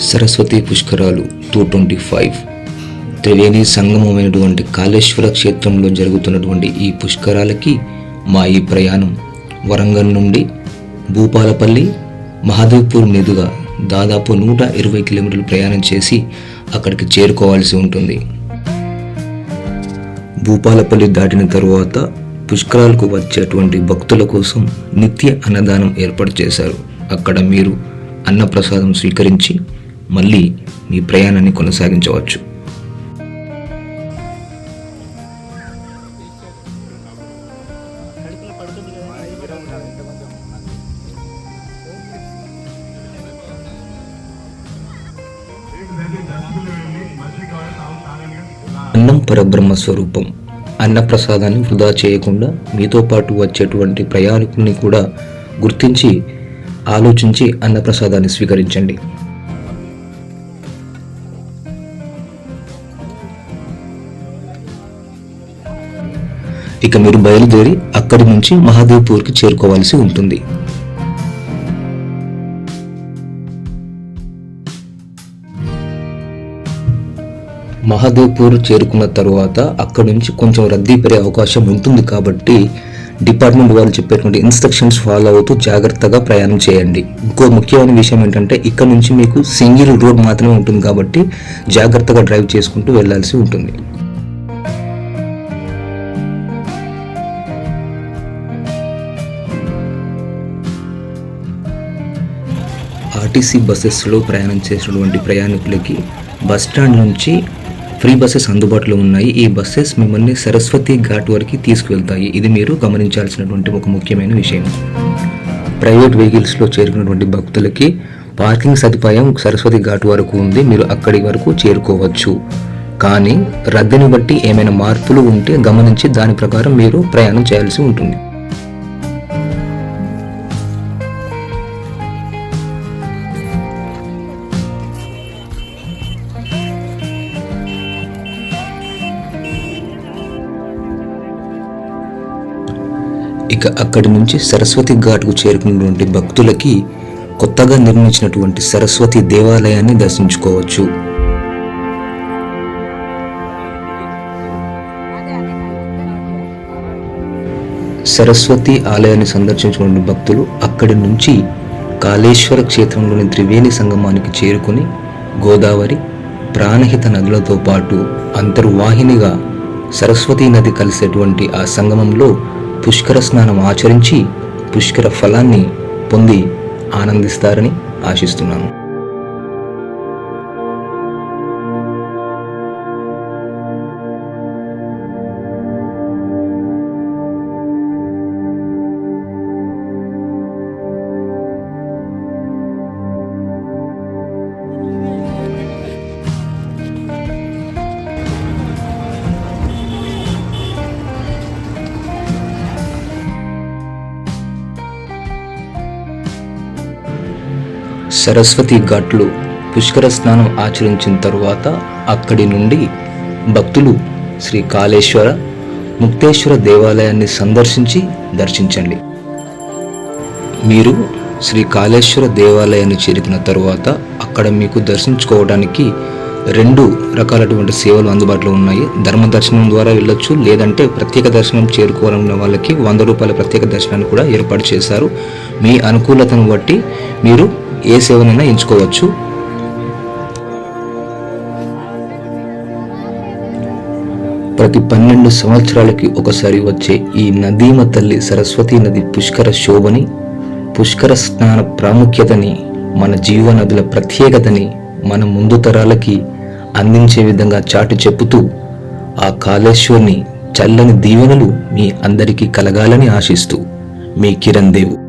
సరస్వతి పుష్కరాలు two twenty five. Triveni సంగమమైనటువంటి కాళేశ్వర క్షేత్రంలో జరుగుతున్నటువంటి ఈ పుష్కరాలకి మా ఈ ప్రయాణం వరంగల్ నుండి భూపాలపల్లి మహాదేవ్పూర్ మీదుగా దాదాపు నూట ఇరవై కిలోమీటర్లు ప్రయాణం చేసి అక్కడికి చేరుకోవాల్సి ఉంటుంది. భూపాలపల్లి దాటిన తరువాత పుష్కరాలకు వచ్చేటువంటి భక్తుల కోసం నిత్య అన్నదానం ఏర్పాటు చేశారు. అక్కడ మీరు అన్నప్రసాదం స్వీకరించి మళ్ళీ మీ ప్రయాణాన్ని కొనసాగించవచ్చు. అన్నం పరబ్రహ్మ స్వరూపం. అన్నప్రసాదాన్ని వృధా చేయకుండా మీతో పాటు వచ్చేటువంటి ప్రయాణికుల్ని కూడా గుర్తించి ఆలోచించి అన్నప్రసాదాన్ని స్వీకరించండి. ఇక మీరు బయలుదేరి అక్కడి నుంచి మహాదేవ్పూర్కి చేరుకోవాల్సి ఉంటుంది. మహాదేవ్పూర్ చేరుకున్న తర్వాత అక్కడ నుంచి కొంచెం రద్దీ పెరిగే అవకాశం ఉంటుంది కాబట్టి డిపార్ట్మెంట్ వాళ్ళు చెప్పేటువంటి ఇన్స్ట్రక్షన్స్ ఫాలో అవుతూ జాగ్రత్తగా ప్రయాణం చేయండి. ఇంకో ముఖ్యమైన విషయం ఏంటంటే ఇక్కడ నుంచి మీకు సింగిల్ రోడ్ మాత్రమే ఉంటుంది కాబట్టి జాగ్రత్తగా డ్రైవ్ చేసుకుంటూ వెళ్ళాల్సి ఉంటుంది. ఆర్టీసీ బస్సెస్లో ప్రయాణం చేసినటువంటి ప్రయాణికులకి బస్ స్టాండ్ నుంచి ఫ్రీ బస్సెస్ అందుబాటులో ఉన్నాయి. ఈ బస్సెస్ మిమ్మల్ని సరస్వతి ఘాట్ వరకు తీసుకువెళ్తాయి. ఇది మీరు గమనించాల్సినటువంటి ఒక ముఖ్యమైన విషయం. ప్రైవేట్ వెహికల్స్లో చేరుకున్నటువంటి భక్తులకి పార్కింగ్ సదుపాయం సరస్వతి ఘాట్ వరకు ఉంది. మీరు అక్కడి వరకు చేరుకోవచ్చు. కానీ రద్దీని బట్టి ఏమైనా మార్పులు ఉంటే గమనించి దాని ప్రకారం మీరు ప్రయాణం చేయాల్సి ఉంటుంది. ఇక అక్కడి నుంచి సరస్వతి ఘాట్కు చేరుకున్నటువంటి భక్తులకి కొత్తగా నిర్మించినటువంటి సరస్వతి దేవాలయాన్ని దర్శించుకోవచ్చు. సరస్వతి ఆలయాన్ని సందర్శించుకున్న భక్తులు అక్కడి నుంచి కాళేశ్వర క్షేత్రంలోని త్రివేణి సంగమానికి చేరుకుని గోదావరి ప్రాణహిత నదులతో పాటు అంతర్వాహినిగా సరస్వతీ నది కలిసేటువంటి ఆ సంగమంలో పుష్కర స్నానం ఆచరించి పుష్కర ఫలాన్ని పొంది ఆనందిస్తారని ఆశిస్తున్నాను. సరస్వతి ఘాట్లో పుష్కర స్నానం ఆచరించిన తరువాత అక్కడి నుండి భక్తులు శ్రీ కాళేశ్వర ముక్తేశ్వర దేవాలయాన్ని సందర్శించి దర్శించండి. మీరు శ్రీ కాళేశ్వర దేవాలయాన్ని చేరుకున్న తరువాత అక్కడ మీకు దర్శించుకోవడానికి రెండు రకాలటువంటి సేవలు అందుబాటులో ఉన్నాయి. ధర్మ దర్శనం ద్వారా వెళ్ళొచ్చు లేదంటే ప్రత్యేక దర్శనం చేరుకోవాలన్న వాళ్ళకి వంద రూపాయల ప్రత్యేక దర్శనాన్ని కూడా ఏర్పాటు చేశారు. మీ అనుకూలతను బట్టి మీరు ఏ సేవనైనా ఎంచుకోవచ్చు. ప్రతి పన్నెండు సంవత్సరాలకి ఒకసారి వచ్చే ఈ నదీమ తల్లి సరస్వతి నది పుష్కర శోభని పుష్కర స్నాన ప్రాముఖ్యతని మన జీవనదుల ప్రత్యేకతని మన ముందు తరాలకి అందించే విధంగా చాటి చెప్పుతూ ఆ కాళేశ్వర్ని చల్లని దీవెనలు మీ అందరికీ కలగాలని ఆశిస్తూ మీ కిరణ్ దేవు.